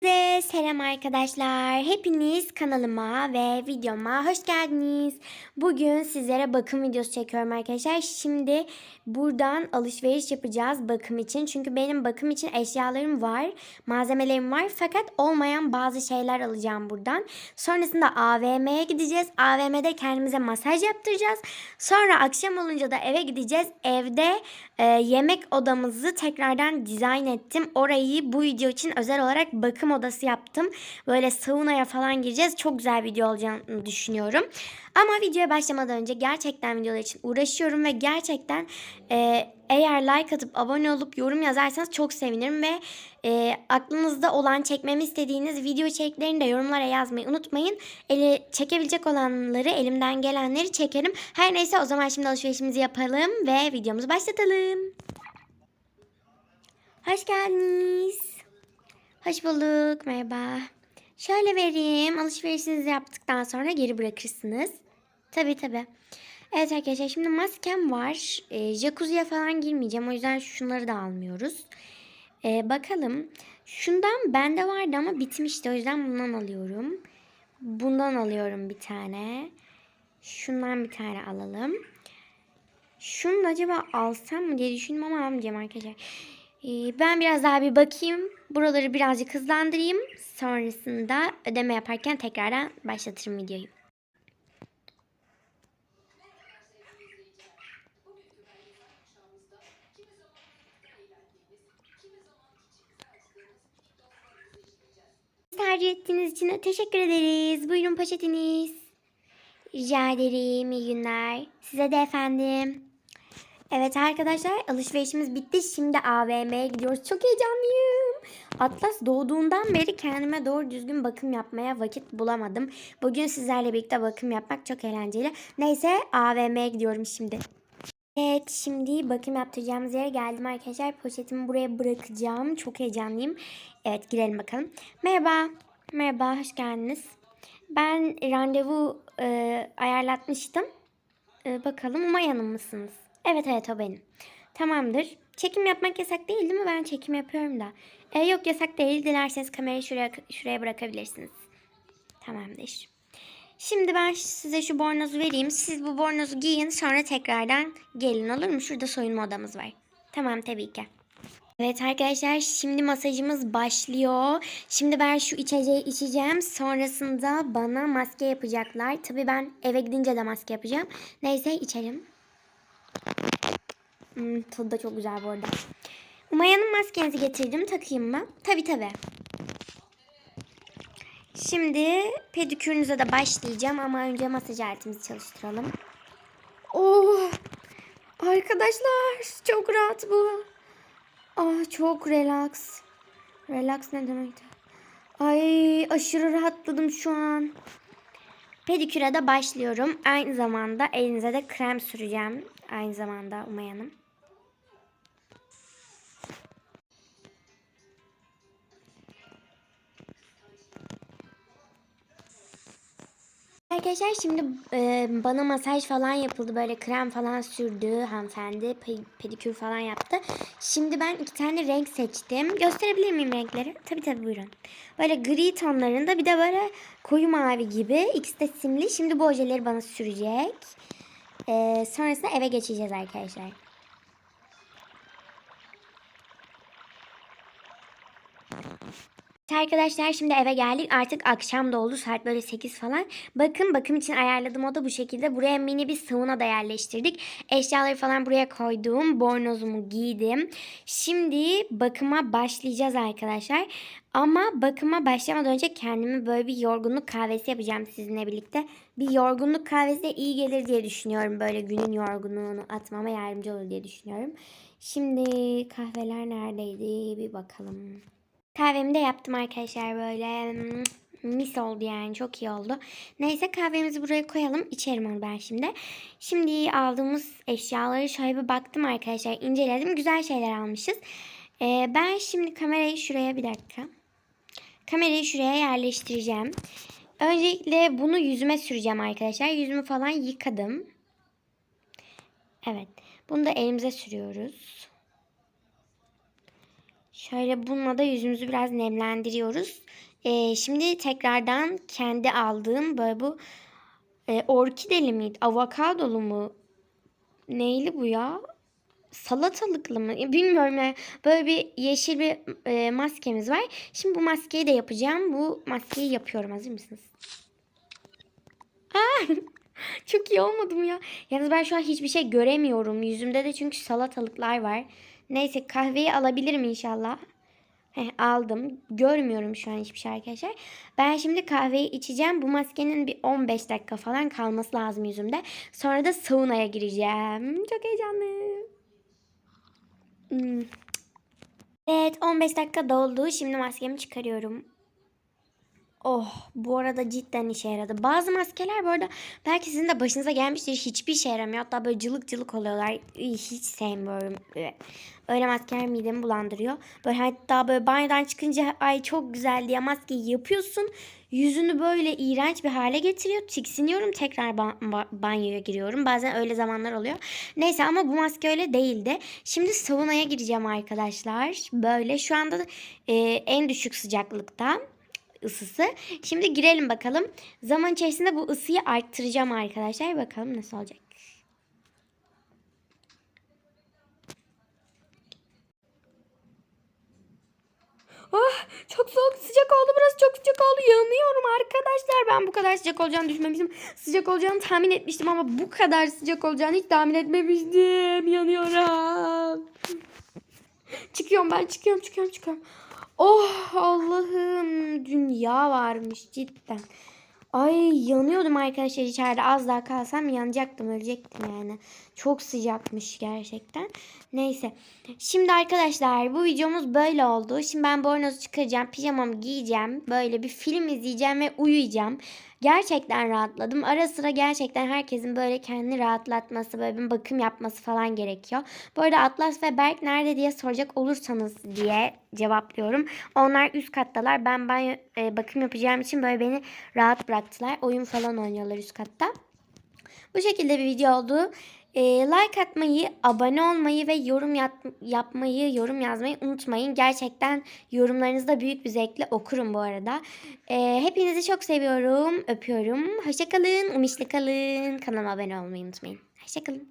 です。Selam arkadaşlar. Hepiniz kanalıma ve videoma hoş geldiniz. Bugün sizlere bakım videosu çekiyorum arkadaşlar. Şimdi buradan alışveriş yapacağız bakım için. Çünkü benim bakım için eşyalarım var, malzemelerim var. Fakat olmayan bazı şeyler alacağım buradan. Sonrasında AVM'ye gideceğiz. AVM'de kendimize masaj yaptıracağız. Sonra akşam olunca da eve gideceğiz. Evde e, yemek odamızı tekrardan dizayn ettim. Orayı bu video için özel olarak bakım odası yaptım. Böyle saunaya falan gireceğiz. Çok güzel video olacağını düşünüyorum. Ama videoya başlamadan önce gerçekten videolar için uğraşıyorum ve gerçekten e, eğer like atıp abone olup yorum yazarsanız çok sevinirim ve e, aklınızda olan çekmemi istediğiniz video içeriklerini de yorumlara yazmayı unutmayın. Eli çekebilecek olanları elimden gelenleri çekerim. Her neyse o zaman şimdi alışverişimizi yapalım ve videomuzu başlatalım. Hoş geldiniz. Hoş bulduk. Merhaba. Şöyle vereyim. Alışverişinizi yaptıktan sonra geri bırakırsınız. Tabii tabii. Evet arkadaşlar şimdi maskem var. E, jacuzziye falan girmeyeceğim. O yüzden şunları da almıyoruz. E, bakalım. Şundan bende vardı ama bitmişti. O yüzden bundan alıyorum. Bundan alıyorum bir tane. Şundan bir tane alalım. Şunu acaba alsam mı diye düşündüm ama almayacağım arkadaşlar. Ee, ben biraz daha bir bakayım. Buraları birazcık hızlandırayım. Sonrasında ödeme yaparken tekrardan başlatırım videoyu. Tercih ettiğiniz için teşekkür ederiz. Buyurun poşetiniz. Rica ederim. İyi günler. Size de efendim. Evet arkadaşlar alışverişimiz bitti. Şimdi AVM'ye gidiyoruz. Çok heyecanlıyım. Atlas doğduğundan beri kendime doğru düzgün bakım yapmaya vakit bulamadım. Bugün sizlerle birlikte bakım yapmak çok eğlenceli. Neyse AVM'ye gidiyorum şimdi. Evet şimdi bakım yaptıracağımız yere geldim arkadaşlar. Poşetimi buraya bırakacağım. Çok heyecanlıyım. Evet girelim bakalım. Merhaba. Merhaba hoş geldiniz. Ben randevu e, ayarlatmıştım. E, bakalım Umay Hanım mısınız? Evet evet o benim. Tamamdır. Çekim yapmak yasak değil değil mi? Ben çekim yapıyorum da. E, yok yasak değil. Dilerseniz kamerayı şuraya şuraya bırakabilirsiniz. Tamamdır. Şimdi ben size şu bornozu vereyim. Siz bu bornozu giyin sonra tekrardan gelin olur mu? Şurada soyunma odamız var. Tamam tabii ki. Evet arkadaşlar şimdi masajımız başlıyor. Şimdi ben şu içeceği içeceğim. Sonrasında bana maske yapacaklar. Tabii ben eve gidince de maske yapacağım. Neyse içelim. Hmm, tadı da çok güzel bu arada. Umaya'nın maskenizi getirdim. Takayım mı? Tabii tabii. Şimdi pedikürünüze de başlayacağım ama önce masaj aletimizi çalıştıralım. Oh! Arkadaşlar çok rahat bu. Ah çok relax. Relax ne demekti? Ay aşırı rahatladım şu an. Pediküre de başlıyorum. Aynı zamanda elinize de krem süreceğim. Aynı zamanda Umayan'ım. Arkadaşlar şimdi e, bana masaj falan yapıldı. Böyle krem falan sürdü hanımefendi. Pe- pedikür falan yaptı. Şimdi ben iki tane renk seçtim. Gösterebilir miyim renkleri? Tabii tabii buyurun. Böyle gri tonlarında bir de böyle koyu mavi gibi. İkisi de simli. Şimdi bu ojeleri bana sürecek. E, sonrasında eve geçeceğiz arkadaşlar. Arkadaşlar şimdi eve geldik. Artık akşam da oldu. Saat böyle 8 falan. Bakın bakım için ayarladım o da bu şekilde. Buraya mini bir sauna da yerleştirdik. Eşyaları falan buraya koydum. Bornozumu giydim. Şimdi bakıma başlayacağız arkadaşlar. Ama bakıma başlamadan önce kendime böyle bir yorgunluk kahvesi yapacağım sizinle birlikte. Bir yorgunluk kahvesi de iyi gelir diye düşünüyorum. Böyle günün yorgunluğunu atmama yardımcı olur diye düşünüyorum. Şimdi kahveler neredeydi bir bakalım. Kahvemi de yaptım arkadaşlar böyle mm, mis oldu yani çok iyi oldu. Neyse kahvemizi buraya koyalım içerim onu ben şimdi. Şimdi aldığımız eşyaları şöyle bir baktım arkadaşlar inceledim güzel şeyler almışız. Ee, ben şimdi kamerayı şuraya bir dakika. Kamerayı şuraya yerleştireceğim. Öncelikle bunu yüzüme süreceğim arkadaşlar. Yüzümü falan yıkadım. Evet. Bunu da elimize sürüyoruz. Şöyle bununla da yüzümüzü biraz nemlendiriyoruz. Ee, şimdi tekrardan kendi aldığım böyle bu e, orkideli miydi? Avokadolu mu? Neyli bu ya? Salatalıklı mı? Bilmiyorum yani. Böyle bir yeşil bir e, maskemiz var. Şimdi bu maskeyi de yapacağım. Bu maskeyi yapıyorum. Hazır mısınız? Aa, çok iyi olmadı mı ya? Yalnız ben şu an hiçbir şey göremiyorum. Yüzümde de çünkü salatalıklar var. Neyse kahveyi alabilirim inşallah. Heh, aldım. Görmüyorum şu an hiçbir şey arkadaşlar. Ben şimdi kahveyi içeceğim. Bu maskenin bir 15 dakika falan kalması lazım yüzümde. Sonra da saunaya gireceğim. Çok heyecanlı. Hmm. Evet 15 dakika doldu. Şimdi maskemi çıkarıyorum. Oh bu arada cidden işe yaradı. Bazı maskeler bu arada belki sizin de başınıza gelmiştir. Hiçbir işe yaramıyor. Hatta böyle cılık cılık oluyorlar. Hiç sevmiyorum. Öyle maskeler midemi bulandırıyor. Böyle hatta böyle banyodan çıkınca ay çok güzel diye maskeyi yapıyorsun. Yüzünü böyle iğrenç bir hale getiriyor. Tiksiniyorum tekrar ba- ba- banyoya giriyorum. Bazen öyle zamanlar oluyor. Neyse ama bu maske öyle değildi. Şimdi saunaya gireceğim arkadaşlar. Böyle şu anda da, e, en düşük sıcaklıkta ısısı. Şimdi girelim bakalım. Zaman içerisinde bu ısıyı arttıracağım arkadaşlar. Bakalım nasıl olacak. Ah çok soğuk sıcak oldu burası çok sıcak oldu yanıyorum arkadaşlar ben bu kadar sıcak olacağını düşünmemiştim sıcak olacağını tahmin etmiştim ama bu kadar sıcak olacağını hiç tahmin etmemiştim yanıyorum çıkıyorum ben çıkıyorum çıkıyorum çıkıyorum oh Allah'ım dünya varmış cidden Ay yanıyordum arkadaşlar içeride az daha kalsam yanacaktım ölecektim yani. Çok sıcakmış gerçekten. Neyse. Şimdi arkadaşlar bu videomuz böyle oldu. Şimdi ben bornozu çıkaracağım. Pijamamı giyeceğim. Böyle bir film izleyeceğim ve uyuyacağım. Gerçekten rahatladım. Ara sıra gerçekten herkesin böyle kendini rahatlatması, böyle bir bakım yapması falan gerekiyor. Bu arada Atlas ve Berk nerede diye soracak olursanız diye cevaplıyorum. Onlar üst kattalar. Ben banyo e, bakım yapacağım için böyle beni rahat bıraktılar. Oyun falan oynuyorlar üst katta. Bu şekilde bir video oldu. E, like atmayı, abone olmayı ve yorum yap- yapmayı, yorum yazmayı unutmayın. Gerçekten yorumlarınızı da büyük bir zevkle okurum bu arada. E, hepinizi çok seviyorum, öpüyorum. Hoşçakalın, umişli kalın. Kanalıma abone olmayı unutmayın. Hoşçakalın.